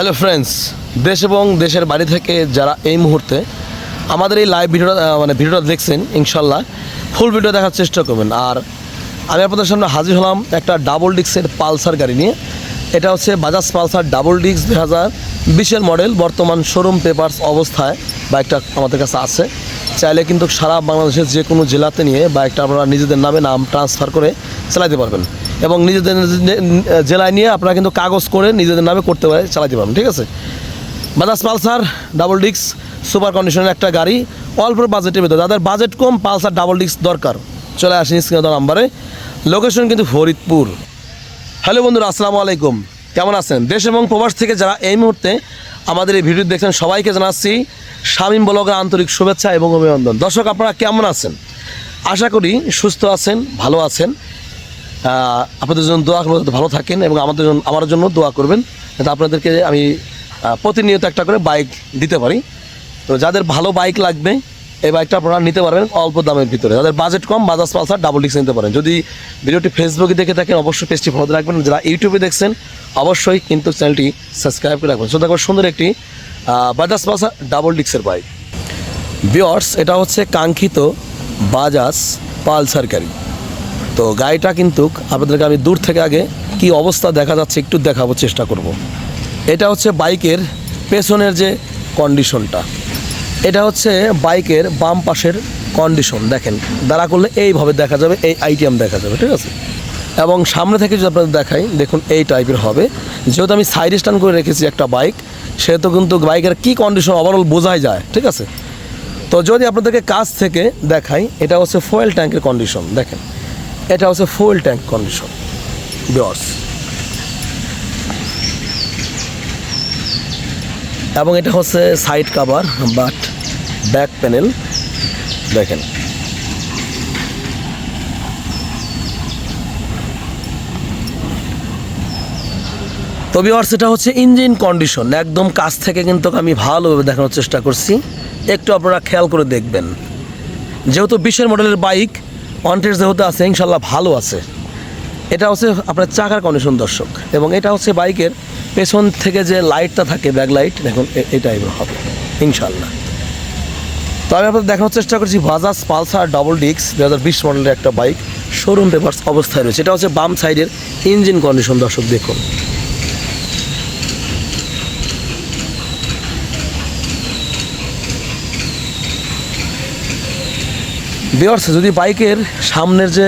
Hello friends দেশ এবং দেশের বাড়ি থেকে যারা এই মুহূর্তে আমাদের এই লাইভ ভিডিওটা মানে ভিডিওটা দেখছেন, ইনশাল্লাহ ফুল ভিডিও দেখার চেষ্টা করবেন। আর আমি আপনাদের সামনে হাজির হলাম একটা ডাবল ডিক্সের পালসার গাড়ি নিয়ে। এটা হচ্ছে বাজাজ পালসার ডাবল ডিক্স দুই হাজার বিশের মডেল বর্তমান শোরুম পেপারস অবস্থায় বাইকটা আমাদের কাছে আছে। চাইলে কিন্তু সারা বাংলাদেশের যে কোনো জেলাতে নিয়ে বাইকটা আপনারা নিজেদের নামে নাম ট্রান্সফার করে চালাতে পারবেন। এবং নিজেদের জেলায় নিয়ে আপনারা কিন্তু কাগজ করে নিজেদের নামে করতে পারে, চালাতে পারবেন, ঠিক আছে? বাজাজ পালসার, ডাবল ডিক্স সুপার কন্ডিশনের একটা গাড়ি, অল্প বাজেটের ভিতরে। যাদের বাজেট কম, পালসার, ডাবল ডিক্স দরকার। চলে আসেন স্ক্রিনে নাম্বারে। লোকেশন কিন্তু ফরিদপুর। হ্যালো বন্ধুরা, আসসালামু আলাইকুম। কেমন আছেন? দেশ এবং প্রবাস থেকে যারা এই মুহূর্তে আমাদের এই ভিডিও দেখছেন, সবাইকে জানাচ্ছি শামীম ব্লগের আন্তরিক শুভেচ্ছা এবং অভিনন্দন। দর্শক, আপনারা কেমন আছেন? আশা করি সুস্থ আছেন, ভালো আছেন। আপনাদের জন্য দোয়া করবেন ভালো থাকেন এবং আমাদের জন্য আমার জন্য দোয়া করবেন যাতে আপনাদেরকে আমি প্রতিনিয়ত একটা করে বাইক দিতে পারি। তো যাদের ভালো বাইক লাগবে, এই বাইকটা আপনারা নিতে পারবেন অল্প দামের ভিতরে। যাদের বাজেট কম বাজাজ পালসার ডাবল ডিক্স নিতে পারেন। যদি ভিডিওটি ফেসবুকে দেখে থাকেন, অবশ্যই পেজটি ফলো রাখবেন। যারা ইউটিউবে দেখছেন, অবশ্যই কিন্তু চ্যানেলটি সাবস্ক্রাইব করে রাখবেন। সো দেখো, সুন্দর একটি বাজাজ পালসার ডাবল ডিক্সের বাইক বিয়ার্স এটা হচ্ছে কাঙ্ক্ষিত বাজাজ পালসার গাড়ি। তো গাড়িটা কিন্তু আপনাদেরকে আমি দূর থেকে আগে কি অবস্থা দেখা যাচ্ছে একটু দেখাবো, চেষ্টা করব। এটা হচ্ছে বাইকের পেছনের যে কন্ডিশনটা। এটা হচ্ছে বাইকের বাম পাশের কন্ডিশন, দেখেন। দাঁড়া করলে এইভাবে দেখা যাবে, এই আইটেম দেখা যাবে, ঠিক আছে? এবং সামনে থেকে যদি আপনাদের দেখাই, দেখুন এই টাইপের হবে। যেহেতু আমি সাইড স্ট্যান্ড করে রেখেছি একটা বাইক সেহেতু কিন্তু বাইকের কি কন্ডিশন ওভারঅল বোঝাই যায়, ঠিক আছে? তো যদি আপনাদেরকে কাছ থেকে দেখাই, এটা হচ্ছে ফুয়েল ট্যাঙ্কের কন্ডিশন দেখেন। এটা হচ্ছে ফুল ট্যাঙ্ক কন্ডিশন বিয়র্স। এবং এটা হচ্ছে side cover but back panel দেখেন। তো বিওয়ার্স এটা হচ্ছে ইঞ্জিন কন্ডিশন একদম কাছ থেকে কিন্তু আমি ভালোভাবে দেখানোর চেষ্টা করছি। একটু আপনারা খেয়াল করে দেখবেন। যেহেতু বিশের মডেলের বাইক ওয়ান্টেড যেহেতু আছে, ইনশাল্লাহ ভালো আছে। এটা হচ্ছে আপনার চাকার কন্ডিশন দর্শক। এবং এটা হচ্ছে বাইকের পেছন থেকে যে লাইটটা থাকে ব্যাক লাইট দেখুন, এ- এই হবে, ইনশাল্লাহ। তো আমি আপনাদের দেখানোর চেষ্টা করছি বাজাজ পালসার ডাবল ডিক্স দু হাজার বিশ মডেলের একটা বাইক শোরুম পেপার্স অবস্থায় রয়েছে। এটা হচ্ছে বাম সাইডের ইঞ্জিন কন্ডিশন দর্শক, দেখুন। বিয়ার্স যদি বাইকের সামনের যে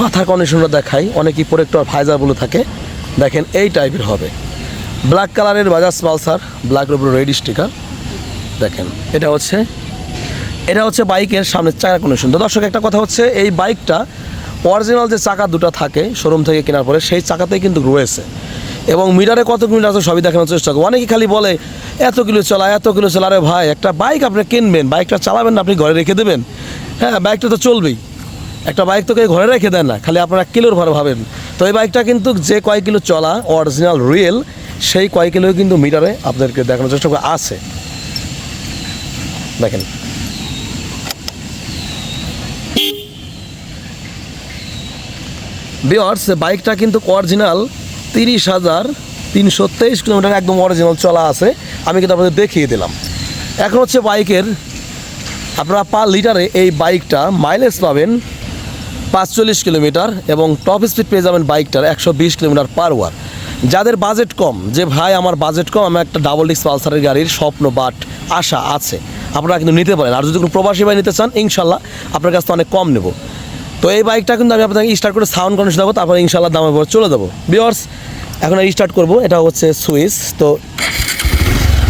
মাথা কন্ডিশনটা দেখাই, অনেকই প্রোটেক্টর ফাইজারগুলো থাকে, দেখেন এই টাইপের হবে। ব্ল্যাক কালারের বাজাজ পালসার ব্ল্যাকের উপর রেড স্টিকার দেখেন, এটা হচ্ছে এটা হচ্ছে বাইকের সামনের চাকা কন্ডিশন তো দর্শক, একটা কথা হচ্ছে, এই বাইকটা অরিজিনাল যে চাকা দুটো থাকে শোরুম থেকে কেনার পরে, সেই চাকাতেই কিন্তু রয়েছে। এবং মিটারে কত কিলোমিটার আছে সবই দেখানোর চেষ্টা করব। অনেকে খালি বলে, এত কিলো চলা, এত কিলো চলা। আরে ভাই, একটা বাইক আপনি কিনবেন, বাইকটা চালাবেন না, আপনি ঘরে রেখে দেবেন। হ্যাঁ বাইকটা তো চলবেই। একটা বাইক তো কেউ ঘরে রেখে দেন না, খালি আপনারা কিলোর ভাড়া ভাবেন। তো এই বাইকটা কিন্তু যে কয় কিলো চলা অরিজিনাল রিয়েল সেই কয় কিলো কিন্তু মিটারে আপনাদেরকে দেখানোর চেষ্টা করে আছে। দেখেন। বিয়ার্স বাইকটা কিন্তু অরিজিনাল তিরিশ হাজার তিনশো তেইশ কিলোমিটার একদম অরিজিনাল চলা আছে। আমি কিন্তু আপনাদের দেখিয়ে দিলাম। এখন হচ্ছে বাইকের আপনারা পার লিটারে এই বাইকটা মাইলেজ পাবেন পাঁচচল্লিশ কিলোমিটার এবং টপ স্পিড পেয়ে যাবেন বাইকটার একশো বিশ কিলোমিটার পার ওয়ার যাদের বাজেট কম, যে ভাই আমার বাজেট কম আমার একটা ডাবল ডিস্ক পালসারের গাড়ির স্বপ্ন বাট আশা আছে, আপনারা কিন্তু নিতে পারেন। আর যদি কোনো প্রবাসী ভাই নিতে চান, ইনশাল্লাহ আপনার কাছ থেকে অনেক কম নেব। তো এই বাইকটা কিন্তু আমি আপনাকে স্টার্ট করে সাউন্ড কন্ডিশন দেবো, তারপরে ইনশাল্লাহ দামের পর চলে দেবো বিয়ার্স এখন স্টার্ট করব, এটা হচ্ছে সুইচ তো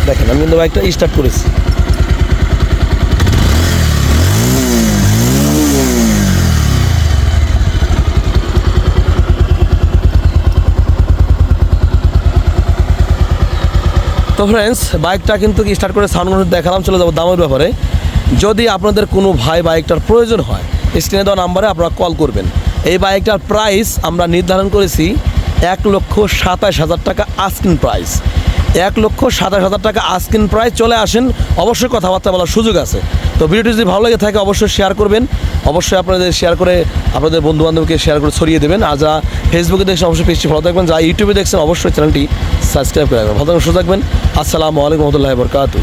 দেখেন, আমি কিন্তু বাইকটা স্টার্ট করেছি। তো ফ্রেন্ডস বাইকটা কিন্তু স্টার্ট করে সাউন্ড দেখালাম, চলে যাব দামের ব্যাপারে। যদি আপনাদের কোনো ভাই বাইকটার প্রয়োজন হয় স্ক্রিনে দেওয়া নাম্বারে আপনারা কল করবেন। এই বাইকটার প্রাইস আমরা নির্ধারণ করেছি এক লক্ষ সাতাশ হাজার টাকা আস্কিন প্রাইস এক লক্ষ সাতাশ হাজার টাকা আজকিন প্রায় চলে আসেন। অবশ্যই কথাবার্তা বলার সুযোগ আছে। তো ভিডিওটি যদি ভালো লাগে থাকে, অবশ্যই শেয়ার করবেন। অবশ্যই আপনাদের শেয়ার করে আপনাদের বন্ধুবান্ধবকে শেয়ার করে ছড়িয়ে দেবেন। আর যা ফেসবুকে দেখছেন, অবশ্যই পেজটি ভালো থাকবেন। যা ইউটিউবে দেখছেন, অবশ্যই চ্যানেলটি সাবস্ক্রাইব করে রাখবেন। ভালো থাকবেন সুযোগ থাকবেন। আসসালামু আলাইকুম রহমতুল্লাহ বরকাতু